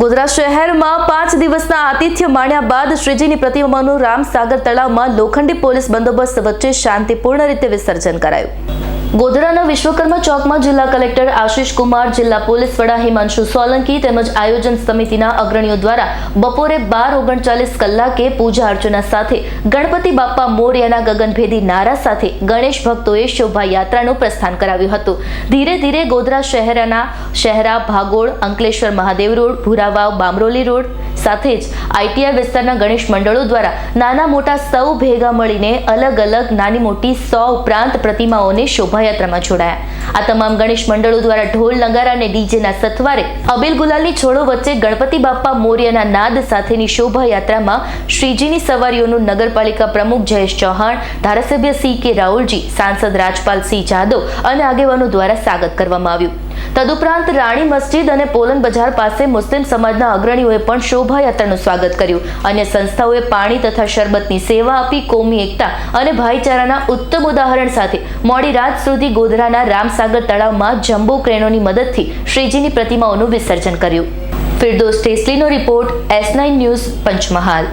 ગોધરા શહેરમાં પાંચ દિવસના આતિથ્ય માણ્યા બાદ શ્રીજીની પ્રતિમાનું રામસાગર તળાવમાં લોખંડી પોલીસ બંદોબસ્ત વચ્ચે શાંતિપૂર્ણ રીતે વિસર્જન કરાયું. ગોધરાના વિશ્વકર્મા ચોકમાં જિલ્લા કલેક્ટર આશિષ કુમાર, જિલ્લા પોલીસ વડા હિમાંશુ સોલંકી તેમજ આયોજન સમિતિના અગ્રણીઓ દ્વારા બપોરે બાર ઓગણચાલીસ કલાકે પૂજા અર્ચના સાથે ગણપતિ બાપ્પા મોર્યાના ગગનભેદી નારા સાથે ગણેશ ભક્તોએ શોભાયાત્રાનું પ્રસ્થાન કરાવ્યું હતું. ધીરે ધીરે ગોધરા શહેરના શહેરા ભાગોળ, અંકલેશ્વર મહાદેવ રોડ, ભૂરાવાવ, બામરોલી રોડ સાથે જ આઈટીઆઈ વિસ્તારના ગણેશ મંડળો દ્વારા નાના મોટા સૌ ભેગા મળીને અલગ અલગ નાની મોટી સો ઉપરાંત પ્રતિમાઓને શોભાયાત્રામાં જોડાયા. આ તમામ ગણેશ મંડળો દ્વારા ઢોલ, નગારા અને ડીજેના સથવારે અબીલ ગુલાલની છોડો વચ્ચે ગણપતિ બાપ્પા મોર્યના નાદ સાથેની શોભાયાત્રામાં શ્રીજીની સવારીઓનું નગરપાલિકા પ્રમુખ જયેશ ચૌહાણ, ધારાસભ્ય સી કે રાહુલજી, સાંસદ રાજપાલ સિંહ જાદવ અને આગેવાનો દ્વારા સ્વાગત કરવામાં આવ્યું. તદુપરાંત રાણી મસ્જિદ અને પોલન બજાર પાસે મુસ્લિમ સમાજના અગ્રણીઓએ પણ શોભાયાત્રાનું સ્વાગત કર્યું. અન્ય સંસ્થાઓએ પાણી તથા શરબતની સેવા આપી કોમી એકતા અને ભાઈચારાના ઉત્તમ ઉદાહરણ સાથે મોડી રાત સુધી ગોધરાના રામસાગર તળાવમાં જમ્બો ક્રેનોની મદદથી શ્રીજીની પ્રતિમાઓનું વિસર્જન કર્યું. Firdos ટેસલીનો report S nine news Panchmahal.